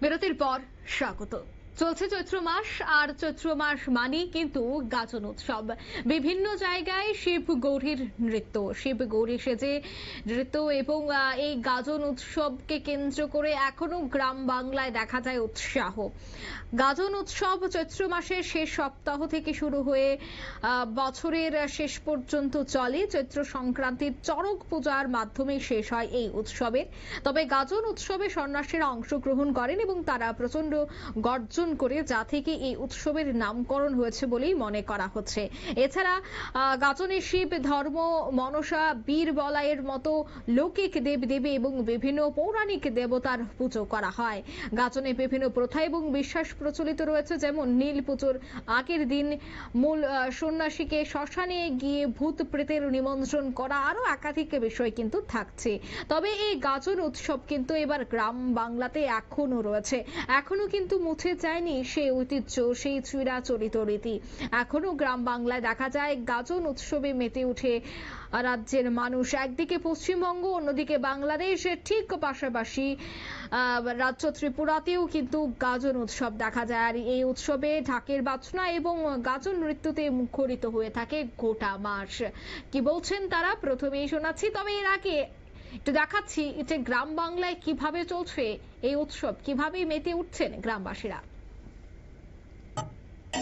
বিরতির পর স্বাগত। চলছে চৈত্র মাস, আর চৈত্র মাস মানেই কিন্তু গাজন উৎসব। বিভিন্ন জায়গায় শিব গৌরীর নৃত্য। শিব গৌরী সেজে নৃত্য এবং এই গাজন উৎসবকে কেন্দ্র করে এখনও গ্রাম বাংলায় দেখা যায় উৎসাহ। গাজন উৎসব চৈত্র মাসের শেষ সপ্তাহ থেকে শুরু হয়ে বছরের শেষ পর্যন্ত চলে। চৈত্র সংক্রান্তির চড়ক পূজার মাধ্যমে শেষ হয় এই উৎসবের। তবে গাজন উৎসবে সন্ন্যাসীরা অংশগ্রহণ করেন এবং তারা প্রচণ্ড গর্জন করে যা থেকে এই উৎসবের নামকরণ হয়েছে বলেই মনে করা হচ্ছে। এছাড়া গাজনে শিব ধর্ম মনসা বীর বলাইয়ের মতো লৌকিক দেব দেবী এবং বিভিন্ন পৌরাণিক দেবতার পুজো করা হয়। গাজনে বিভিন্ন প্রথা এবং বিশ্বাস প্রচলিত রয়েছে, যেমন নীল পুজোর আগের দিন মূল সন্ন্যাসীকে শ্মশানে গিয়ে ভূত প্রেতের নিমন্ত্রণ করা আরও একাধিক বিষয় কিন্তু থাকছে। তবে এই গাজন উৎসব কিন্তু এবার গ্রাম বাংলাতে এখনও রয়েছে। এখনও কিন্তু মুছে যায়নি সেই ঐতিহ্য, সেই চিরাচরিত রীতি। এখনও গ্রাম বাংলায় দেখা যায় গাজন উৎসবে মেতে উঠে রাজ্যের মানুষ। একদিকে পশ্চিমবঙ্গ, অন্যদিকে বাংলাদেশ। ঠিক পাশাপাশি রাজ্য ত্রিপুরাতেও কিন্তু গাজন উৎসব দেখা যায়। আর এই উৎসবে ঢাকের বাজনা এবং গাজন নৃত্যতে মুখরিত হয়ে থাকে গোটা মাস। কি বলছেন তারা? প্রথমেই শোনাচ্ছি, তবে এর আগে একটু দেখাচ্ছি যে গ্রাম বাংলায় কীভাবে চলছে এই উৎসব, কীভাবে মেতে উঠছেন গ্রামবাসীরা।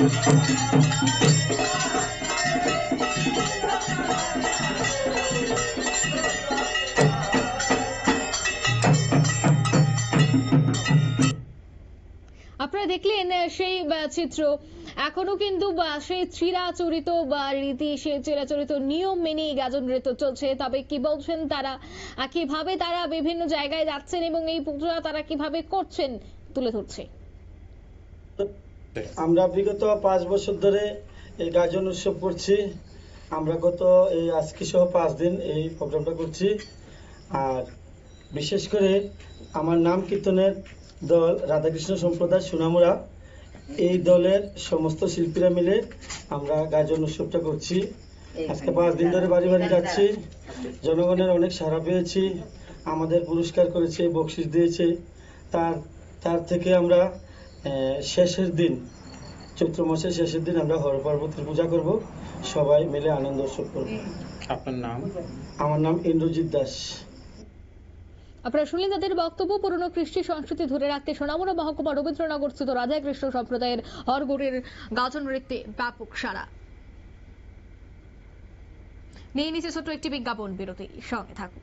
আপনারা দেখলেন সেই চিত্র। এখনও কিন্তু সেই চিরাচরিত, বা রীতি, সেই চিরাচরিত নিয়ম মেনে গাজন নৃত্য চলছে। তবে কি বলছেন তারা? কীভাবে তারা বিভিন্ন জায়গায় যাচ্ছেন এবং এই পূজা তারা কীভাবে করছেন, তুলে ধরছে? আমরা বিগত পাঁচ বছর ধরে এই গাজন উৎসব করছি। আমরা গত এই আজকে সহ পাঁচ দিন এই প্রোগ্রামটা করছি। আর বিশেষ করে আমার নাম কীর্তনের দল রাধাকৃষ্ণ সম্প্রদায় সুনামুরা এই দলের সমস্ত শিল্পীরা মিলে আমরা গাজন উৎসবটা করছি। আজকে পাঁচ দিন ধরে বাড়ি বাড়ি যাচ্ছি। জনগণের অনেক সাড়া পেয়েছি। আমাদের পুরস্কার করেছে বকশিস দিয়েছে। তার তার থেকে আমরা শেষের দিন চৈত্র মাসের শেষের দিন আমরা হর পার্বতীর পূজা করব। সবাই মিলে আনন্দ উৎসব করব। আপনার নাম? আমার নাম ইন্দ্রজিৎ দাস। আপনারা শুনলেন তাদের বক্তব্য পুরনো কৃষ্টি সংস্কৃতি ধরে রাখতে সোনামুড়া মহকুমা রবীন্দ্রনগর স্থিত রাধাকৃষ্ণ সম্প্রদায়ের হরগড়ের গাজন নৃত্যে ব্যাপক সারা নিয়ে নিচে ছোট্ট একটি বিজ্ঞাপন বিরতি সঙ্গে থাকুন।